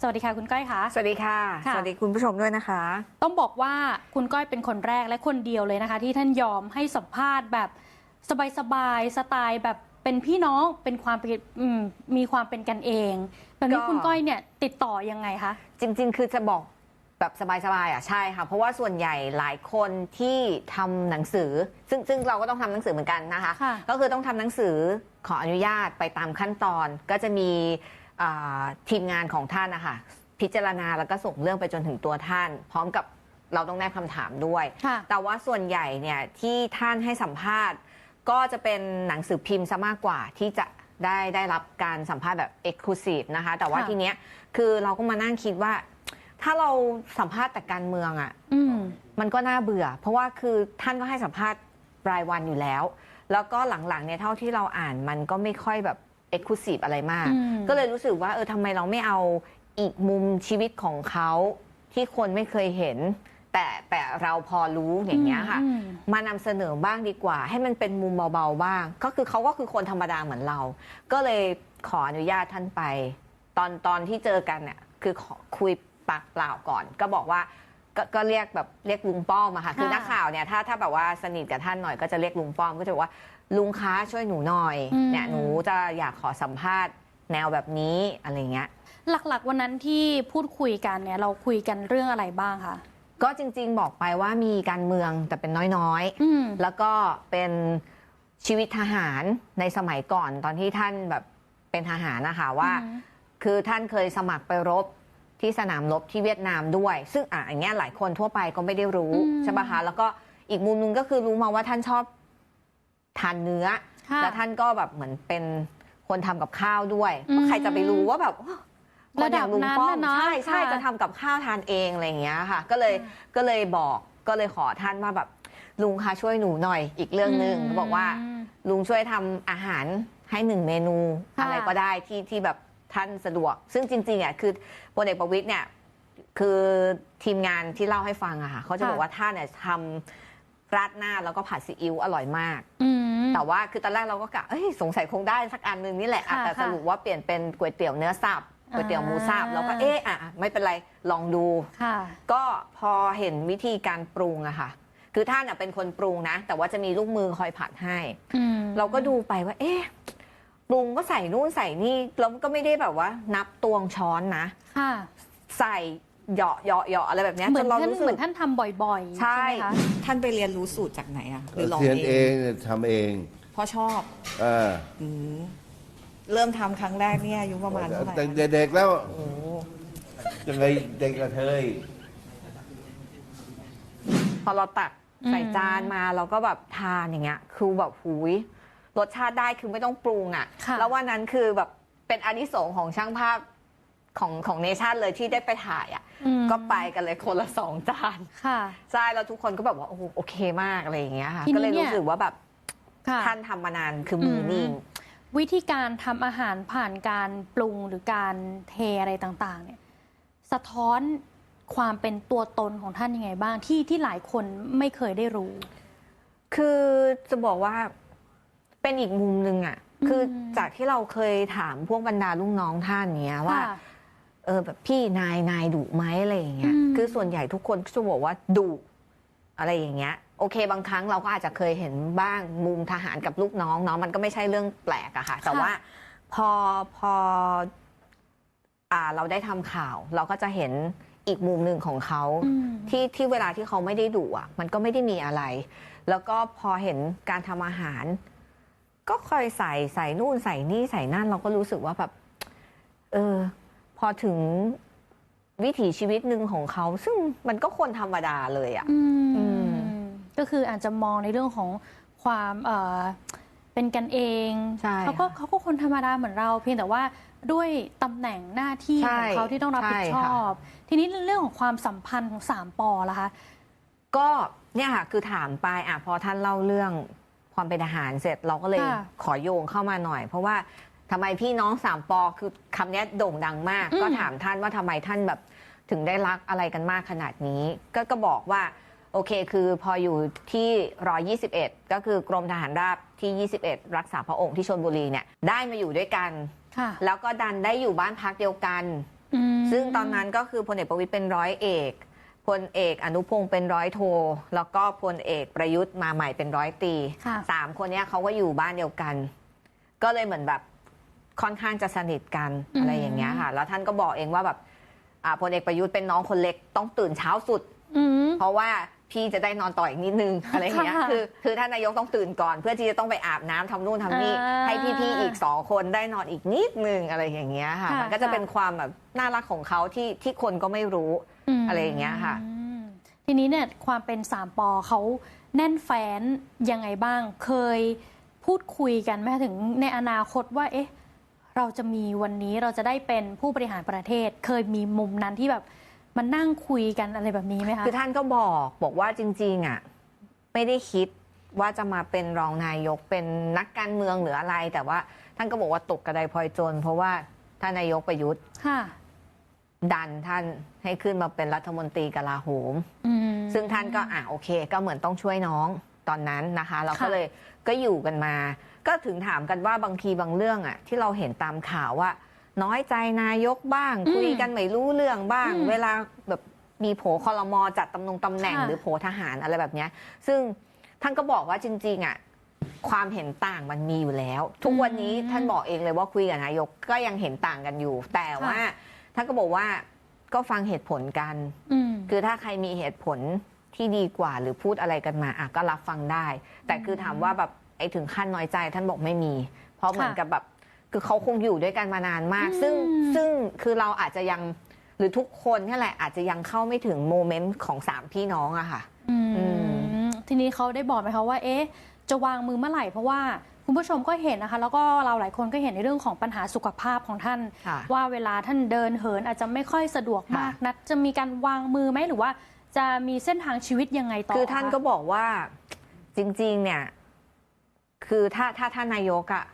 สวัสดีค่ะคุณก้อยค่ะ สวัสดีค่ะค่ะ สวัสดีคุณผู้ชมด้วยนะคะ ต้องบอกว่าคุณก้อยเป็นคนแรกและคนเดียวเลยนะคะ ที่ท่านยอมให้สัมภาษณ์แบบสบายๆสไตล์แบบเป็นพี่น้องเป็นความเป็นอืมมีความเป็นกันเองแบบนี้ก็คุณก้อยเนี่ยติดต่อยังไงคะจริง ๆ คือจะบอกแบบสบายๆอะใช่ค่ะ เพราะว่าส่วนใหญ่หลายคนที่ทำหนังสือ ซึ่งซึ่งเราก็ต้องทำหนังสือเหมือนกันนะคะค่ะก็คือต้องทำหนังสือขออนุญาตไปตามขั้นตอน ก็จะมี อ่าทีมงานของท่านนะคะพิจารณาแล้วก็ส่งเรื่องไปจนถึงตัวท่าน พร้อมกับเราต้องแนบคำถามด้วย ค่ะ แต่ว่าส่วนใหญ่เนี่ยที่ท่านให้สัมภาษณ์ ก็จะเป็นหนังสือพิมพ์ซะมากกว่าที่จะได้ได้รับการสัมภาษณ์แบบ Exclusive นะคะ แต่ว่าค่ะ ทีเนี้ยคือเราก็มานั่งคิดว่า ถ้าเราสัมภาษณ์แต่การเมืองอะ่ะอืม มันก็น่าเบื่อ เพราะว่าคือท่านก็ให้สัมภาษณ์รายวันอยู่แล้ว แล้วก็หลังๆเนี่ยเท่าที่เราอ่านมันก็ไม่ค่อยแบบ Exclusive อะไรมาก อืม ก็เลยรู้สึกว่าเออทำไมเราไม่เอาอีกมุมชีวิตของเขาที่คนไม่เคยเห็น แต่แต่เราพอรู้อย่างเงี้ยค่ะ อืม มานำเสนอบ้างดีกว่า ให้มันเป็นมุมเบาๆบ้าง ก็คือเขาก็คือคนธรรมดาเหมือนเรา ก็เลยขออนุญาตท่านไป ตอนตอนที่เจอกันเนี่ยคือขอคุยปากเปล่าก่อน ก็บอกว่า ก็ก็เรียกแบบเรียกลุงป้อมอะค่ะคือค่ะนักข่าวเนี่ยถ้าถ้าแบบว่าสนิทกับท่านหน่อยก็จะเรียกลุงป้อมก็จะบอกว่าลุงคะช่วยหนูหน่อยอืม เนี่ยหนูจะอยากขอสัมภาษณ์แนวแบบนี้อะไรเงี้ย หลักๆ วันนั้นที่พูดคุยกันเนี่ยเราคุยกันเรื่องอะไรบ้างคะก็จริงๆบอกไปว่ามีการเมืองแต่เป็นน้อยๆอืมแล้วก็เป็นชีวิตทหารในสมัยก่อนตอนที่ท่านแบบเป็นทหารนะคะว่า อืมคือท่านเคยสมัครไปรบ ที่สนามรบที่เวียดนามด้วย ซึ่งอะอย่างเงี้ยหลายคนทั่วไปก็ไม่ได้รู้อืม ใช่ปะคะแล้วก็อีกมุมหนึงก็คือรู้มาว่าท่านชอบทานเนื้อ ค่ะ แล้วท่านก็แบบเหมือนเป็นคนทำกับข้าวด้วยอืมใครจะไปรู้ว่าแบบคนอย่างลุงป้อระดับนั้นมน่ะเนอะใช่ใช่ค่ะจะทำกับข้าวทานเองอะไรอย่างเงี้ยค่ะ ก็เลยก็เลยบอกก็เลยขอท่านว่าแบบลุงคะช่วยหนูหน่อย อีกเรื่องหนึ่งอืมบอกว่า ลุงช่วยทำอาหารให้หนึ่งเมนูค่ะ อะไรก็ได้ที่ที่แบบ ท่านสะดวก ซึ่งจริงๆอะคือพลเอกประวิตยเนี่ยคือทีมงานที่เล่าให้ฟังอะค่ะเขาจะบอกว่าท่านเนี่ยทำราดหน้าแล้วก็ผัดซีอิ๊วอร่อยมาก อืม แต่ว่าคือตอนแรกเราก็กะเอ้ยสงสัยคงได้สักอันหนึงนี่แหละอะค่ะแต่สรุปว่าเปลี่ยนเป็นก๋วยเตี๋ยวเนื้อสับก๋วยเตี๋ยวหมูสับอ่า แล้วก็เอ๊ะอะไม่เป็นไรลองดู ค่ะ ก็พอเห็นวิธีการปรุงอะค่ะ คือท่านอะเป็นคนปรุงนะ แต่ว่าจะมีลูกมือคอยผัดให้ อืม เราก็ดูไปว่า เอ๊ะ ปรุงก็ใส่นู่นใส่นี่แล้วก็ไม่ได้แบบว่า นับตวงช้อนนะ ค่ะ ใส่เหยาะเหยาะเหยาะอะไรแบบเนี้ยเหมืจอนนเราท่านรู้สึเหมือกนท่านทำบ่อยๆ ใช่ใช่ไหมคะ ท่านไปเรียนรู้สูตรจากไหนอะหรือลองเรียนเอเองงเนี่ยทำเองเพราะชอบเอออืมเริ่มทำครั้งแรกเนี่ยอายุประมาณเท่าไหร่แต่อะเด็กๆแล้วโอ้ยังไงเด็กกระเทย พอเราตักใส่อืมจานมาเราก็แบบทานอย่างเงี้ย คือแบบหูย รสชาติได้คือไม่ต้องปรุงอะค่ะ แล้ววันนั้นคือแบบเป็นอานิสงส์ของช่างภาพของของเนชั่นเลยที่ได้ไปถ่ายอะอืมก็ไปกันเลยคนละสองจานค่ะ ใช่แล้วทุกคนก็แบบว่าโอ้โหโอเคมากอะไรอย่างเงี้ยค่ะ ทีนี้ก็เลยเนี่ยรู้สึกว่าแบบค่ะ ท่านทำมานานคือมืออม นิ่ง วิธีการทำอาหารผ่านการปรุงหรือการเทอะไรต่างๆ เนี่ย สะท้อนความเป็นตัวตนของท่านยังไงบ้างที่ที่หลายคนไม่เคยได้รู้ คือจะบอกว่า เป็นอีกมุมหนึ่งอะคืออมจากที่เราเคยถามพวกบรรดาลูกน้องท่านเนี้ยว่าค่ะเออแบบพี่นายนายดุไหมอะไรอย่างเงี้ยอืมคือส่วนใหญ่ทุกคนก็จะบอกว่าดุอะไรอย่างเงี้ยโอเค บางครั้งเราก็อาจจะเคยเห็นบ้างมุมทหารกับลูกน้องเนาะมันก็ไม่ใช่เรื่องแปลกอะค่ะ แต่ว่าพอพออ่าเราได้ทำข่าว เราก็จะเห็นอีกมุมหนึ่งของเขาอืมที่ที่เวลาที่เขาไม่ได้ดุอะมันก็ไม่ได้มีอะไร แล้วก็พอเห็นการทำอาหาร ก็คอยใส่ใส่นู่นใส่นี่ใส่นั่นเราก็รู้สึกว่าแบบเออ พอถึงวิถีชีวิตหนึ่งของเขา ซึ่งมันก็คนธรรมดาเลยอะอืมอืมก็คืออาจจะมองในเรื่องของความเอ่อเป็นกันเองใช่เขาก็ค่ะเขาก็คนธรรมดาเหมือนเรา เพียงแต่ว่าด้วยตำแหน่งหน้าที่ใช่ของเขาที่ต้องรับผิดใช่ชค่ะอบทีนี้เรื่องของความสัมพันธ์ของสามปอล่ะคะ ก็เนี่ยค่ะคือถามไปอะพอท่านเล่าเรื่อง ความเป็นทหารเสร็จเราก็เลยค่ะขอโยงเข้ามาหน่อย เพราะว่าทำไมพี่น้องสามปอคือคำเนี้ยโด่งดังมาก อืม ก็ถามท่านว่าทำไมท่านแบบถึงได้รักอะไรกันมากขนาดนี้ ก็ก็บอกว่า โอเคคือพออยู่ที่รอ21 ก็คือกรมทหารราบที่ 21 รักษาพระองค์ที่ชนบุรีเนี่ยได้มาอยู่ด้วยกัน ค่ะแล้วก็ดันได้อยู่บ้านพักเดียวกัน อืม ซึ่งตอนนั้นก็คือพลเอกประวิตยเป็นร้อยเอก พลเอกอนุพงศ์เป็นร้อยโท แล้วก็พลเอกประยุทธ์มาใหม่เป็นร้อยตรีค่ะ สามคนเนี้ยเขาก็อยู่บ้านเดียวกัน ก็เลยเหมือนแบบค่อนข้างจะสนิทกันอืม อะไรอย่างเงี้ยค่ะ แล้วท่านก็บอกเองว่าแบบอ่าพลเอกประยุทธ์เป็นน้องคนเล็กต้องตื่นเช้าสุด อืม เพราะว่าพี่จะได้นอนต่ออีกนิดนึง อะไรอย่างเงี้ย ค่ะคือคือท่านนายกต้องตื่นก่อน เพื่อที่จะต้องไปอาบน้ำทำนู่นทำนี่ อ่าให้พี่ๆอีกสองคนได้นอนอีกนิดนึงอะไรอย่างเงี้ยค่ะ ค่ะมันก็จะค่ะ เป็นความแบบน่ารักของเขาที่ที่คนก็ไม่รู้ม อะไรอย่างเงี้ยค่ะอืมทีนี้เนี่ยความเป็นสามปอเขาแน่นแฟนยังไงบ้าง เคยพูดคุยกันไหมถึงในอนาคตว่า เอ๊ะ เราจะมีวันนี้เราจะได้เป็นผู้บริหารประเทศ เคยมีมุมนั้นที่แบบมันนั่งคุยกันอะไรแบบนี้ไหมคะ คือท่านก็บอกบอกว่าจริงๆอะไม่ได้คิดว่าจะมาเป็นรองนายกเป็นนักการเมืองหรืออะไร แต่ว่าท่านก็บอกว่าตกกระไดพลอยโจรเพราะว่าท่านนายกประยุทธ์ค่ะ ดันท่านให้ขึ้นมาเป็นรัฐมนตรีกลาโหมอืมซึ่งท่านก็อะโอเค ก็เหมือนต้องช่วยน้องตอนนั้นนะคะ เราก็ค่ะเลยก็อยู่กันมา ก็ถึงถามกันว่าบางทีบางเรื่องอะที่เราเห็นตามข่าวว่า น้อยใจนายกบ้าง คุยกันไม่รู้เรื่องบ้าง เวลาแบบมีโผคอรมอจัดตำแหน่งตำแหน่งค่ะหรือโผทหารอะไรแบบเนี้ยซึ่งท่านก็บอกว่าจริง ๆอะความเห็นต่างมันมีอยู่แล้ว ทุกวันนี้ท่านบอกเองเลยว่าคุยกับนายกก็ยังเห็นต่างกันอยู่ แต่ว่า ท่านก็บอกว่าก็ฟังเหตุผลกันอืมคือถ้าใครมีเหตุผลที่ดีกว่าหรือพูดอะไรกันมาอะก็รับฟังได้ แต่คือถามว่าแบบไอ้ถึงขั้นน้อยใจท่านบอกไม่มี เพราะเหมือนค่ะกับแบบคือเขาคงอยู่ด้วยกันมานานมากอืมซึ่งซึ่งคือเราอาจจะยังหรือทุกคนนี่แหละอาจจะยังเข้าไม่ถึงโมเมนต์ของสามพี่น้องอะค่ะอืมอืมทีนี้เขาได้บอกไหมคะว่า เอ๊ะ จะวางมือเมื่อไหร่เพราะว่า คุณผู้ชมก็เห็นนะคะ แล้วก็เราหลายคนก็เห็นในเรื่องของปัญหาสุขภาพของท่านค่ะว่าเวลาท่านเดินเหินอาจจะไม่ค่อยสะดวกมากค่ะนักจะมีการวางมือไหมหรือว่า จะมีเส้นทางชีวิตยังไงต่อคือท่านะก็บอกว่าจริงๆเนี่ยคือถ้าถ้าท่านนายกอะ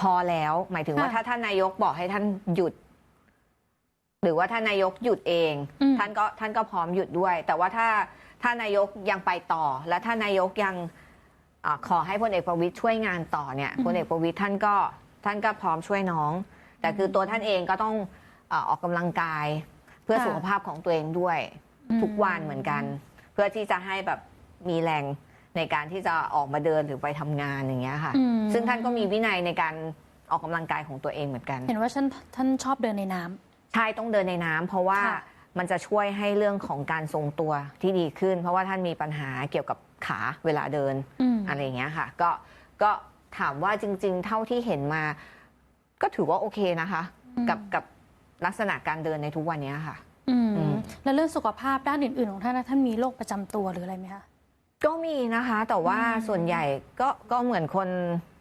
พอแล้ว หมายถึงว่าถ้าท่านนายกบอกให้ท่านหยุด หรือว่าท่านนายกหยุดเองอืมท่านก็ท่านก็พร้อมหยุดด้วย แต่ว่าถ้าถ้านายกยังไปต่อ และท่านนายกยัง อาขอให้พลเอกประวิตยช่วยงานต่อเนี่ยพลเอกประวิตยท่านก็ท่านก็พร้อมช่วยน้อง แต่คือตัวท่านเองก็ต้องอาออกกำลังกายเพื่อค่ะ สุขภาพของตัวเองด้วย ทุกวันเหมือนกัน เพื่อที่จะให้แบบมีแรงในการที่จะออกมาเดินหรือไปทำงานอย่างเงี้ยค่ะ อืม ซึ่งท่านก็มีวินัยในการออกกำลังกายของตัวเองเหมือนกัน เห็นว่าท่านท่านชอบเดินในน้ำ ใช่ต้องเดินในน้ำเพราะว่าค่ะ มันจะช่วยให้เรื่องของการทรงตัวที่ดีขึ้น เพราะว่าท่านมีปัญหาเกี่ยวกับขาเวลาเดินอืมอะไรอย่างเงี้ยค่ะ ก็ก็ถามว่าจริง ๆ เท่าที่เห็นมา ก็ถือว่าโอเคนะคะอืมกับกับลักษณะการเดินในทุกวันเนี้ยค่ะอืมอืมแล้วเรื่องสุขภาพด้านอื่นๆของท่านนะท่านมีโรคประจำตัวหรืออะไรไหมคะก็มีนะคะ แต่ว่าอืมส่วนใหญ่ก็ก็เหมือนคน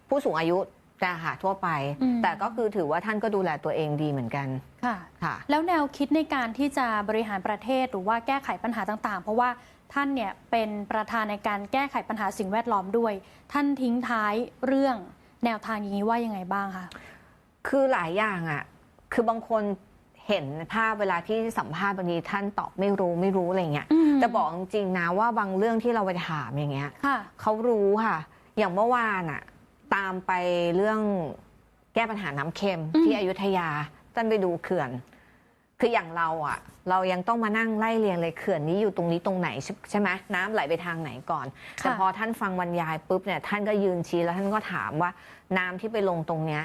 ผู้สูงอายุ นะคะทั่วไป อืม แต่ก็คือถือว่าท่านก็ดูแลตัวเองดีเหมือนกันค่ะ ค่ะ แล้วแนวคิดในการที่จะบริหารประเทศหรือว่าแก้ไขปัญหาต่างๆ เพราะว่าท่านเนี่ยเป็นประธานในการแก้ไขปัญหาสิ่งแวดล้อมด้วย ท่านทิ้งท้ายเรื่องแนวทางอย่างนี้ว่ายังไงบ้างคะ คือหลายอย่างอะ คือบางคนเห็นภาพเวลาที่สัมภาษณ์บางทีท่านตอบไม่รู้ไม่รู้อะไรเงี้ยมแต่บอกจริงๆนะว่าบางเรื่องที่เราไปถามอย่างเงี้ย ค่ะ เขารู้ค่ะ อย่างเมื่อวานอะ ตามไปเรื่องแก้ปัญหาน้ำเค็มอืมที่อยุธยาท่านไปดูเขื่อน คืออย่างเราอะเรายังต้องมานั่งไล่เรียงเลยเขื่อนนี้อยู่ตรงนี้ตรงไหนใช่ใช่ไหมน้ำไหลไปทางไหนก่อนค่ะแต่พอท่านฟังบรรยายปุ๊บเนี่ยท่านก็ยืนชี้แล้วท่านก็ถามว่าน้ำที่ไปลงตรงเนี้ย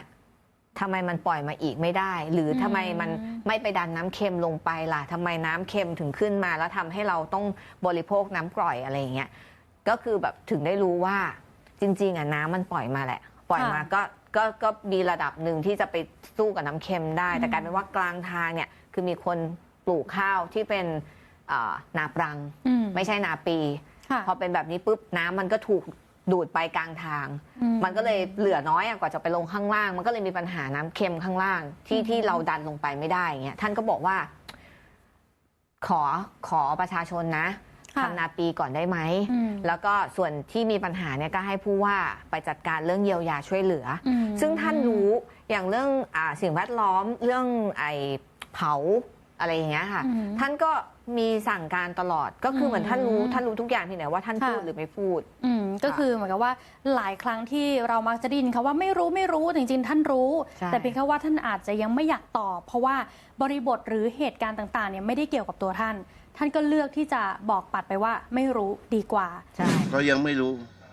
ทำไมมันปล่อยมาอีกไม่ได้ หรือทำไมมันไม่ไปดันน้ำเค็มลงไปล่ะทำไมน้ำเค็มถึงขึ้นมา แล้วทำให้เราต้องบริโภคน้ำกร่อยอะไรอย่างเงี้ยก็คือแบบถึงได้รู้ว่า จริง ๆอะน้ำมันปล่อยมาแหละ ปล่อยมาก็ก็ก็มีระดับหนึ่งที่จะไปสู้กับน้ำเค็มได้ แต่กลายเป็นว่ากลางทางเนี่ยคือมีคนปลูกข้าวที่เป็นเอ่อนาปรัง อืไม่ใช่นาปี ค่ะ พอเป็นแบบนี้ปุ๊บน้ำมันก็ถูกดูดไปกลางทาง อืมันก็เลยเหลือน้อยอะกว่าจะไปลงข้างล่าง มันก็เลยมีปัญหาน้ำเค็มข้างล่าง ที่อืมที่เราดันลงไปไม่ได้อย่างเงี้ยท่านก็บอกว่า ขอขอประชาชนนะค่ะ ทำนาปีก่อนได้ไหมอืมแล้วก็ส่วนที่มีปัญหาเนี่ยก็ให้ผู้ว่าไปจัดการเรื่องเยียวยาช่วยเหลืออมซึ่งท่านรู้อย่างเรื่องอาสิ่งแวดล้อมเรื่องไอเผาอะไรอย่างเงี้ยค่ะอืมท่านก็มีสั่งการตลอดก็คือเหมือนท่านรู้อืมท่านรู้ทุกอย่างเพียงแต่ว่าท่านค่ะพูดหรือไม่พูดอืมก็คือเหมือนกับว่าหลายครั้งที่เรามักจะได้ยินคำว่าไม่รู้ไม่รู้แต่จริงๆ ท่านรู้ใช่แต่เพียงแค่ว่าท่านอาจจะยังไม่อยากตอบ เพราะว่าบริบทหรือเหตุการณ์ต่างๆเนี่ยไม่ได้เกี่ยวกับตัวท่าน ท่านก็เลือกที่จะบอกปัดไปว่าไม่รู้ดีกว่า ใช่ ก็ยังไม่รู้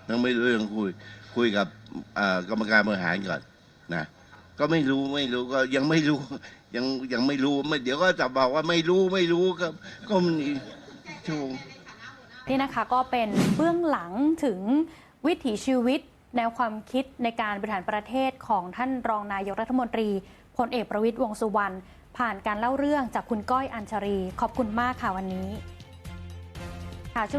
ยังไม่รู้ยังคุย คุยกับเอ่อกรรมการบริหารก่อนนะก็ไม่รู้ไม่รู้ก็ยังไม่รู้ ยังยังไม่รู้ไม่เดี๋ยวก็จะบอกว่าไม่รู้ไม่รู้ก็ก็มันอีกชั่วโมงนี่นะคะก็เป็นเบื้องหลังถึงวิถีชีวิต แนวความคิดในการบริหารประเทศของท่านรองนายกรัฐมนตรีพลเอกประวิตยวงษ์สุวรรณ ผ่านการเล่าเรื่องจากคุณก้อยอัญชรี ขอบคุณมากค่ะวันนี้